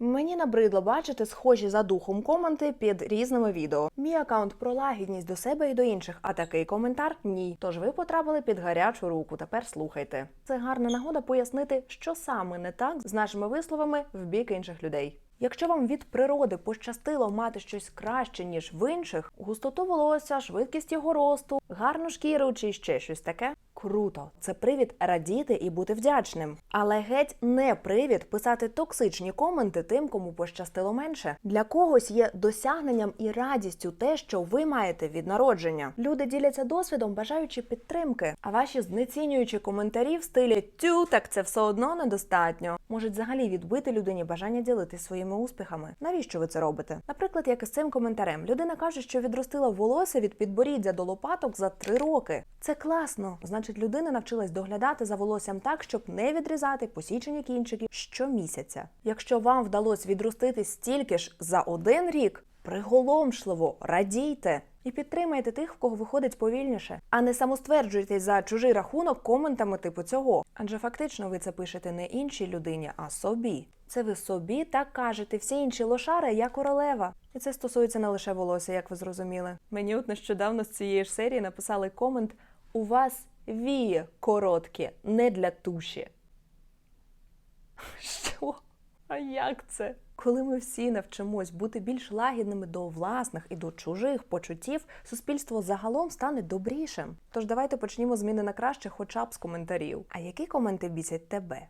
Мені набридло бачити схожі за духом коменти під різними відео. Мій аккаунт про лагідність до себе і до інших, а такий коментар ні. Тож ви потрапили під гарячу руку. Тепер слухайте. Це гарна нагода пояснити, що саме не так з нашими висловами в бік інших людей. Якщо вам від природи пощастило мати щось краще ніж в інших, густоту волосся, швидкість його росту, гарну шкіру чи ще щось таке. Круто, це привід радіти і бути вдячним. Але геть не привід писати токсичні коменти тим, кому пощастило менше. Для когось є досягненням і радістю те, що ви маєте від народження. Люди діляться досвідом, бажаючи підтримки, а ваші знецінюючі коментарі в стилі тю, так це все одно недостатньо. Можуть взагалі відбити людині бажання ділитися своїми успіхами. Навіщо ви це робите? Наприклад, як із цим коментарем, людина каже, що відростила волосся від підборіддя до лопаток за три роки. Це класно. Значить, людина навчилась доглядати за волоссям так, щоб не відрізати посічені кінчики щомісяця. Якщо вам вдалося відростити стільки ж за один рік, приголомшливо радійте. І підтримайте тих, в кого виходить повільніше, а не самостверджуйтесь за чужий рахунок коментами типу цього. Адже фактично ви це пишете не іншій людині, а собі. Це ви собі так кажете. Всі інші лошари я королева. І це стосується не лише волосся, як ви зрозуміли. Мені от нещодавно з цієї ж серії написали комент: у вас вії короткі, не для туші. Що? А як це? Коли ми всі навчимось бути більш лагідними до власних і до чужих почуттів, суспільство загалом стане добрішим. Тож давайте почнімо зміни на краще, хоча б з коментарів. А які коменти бісять тебе?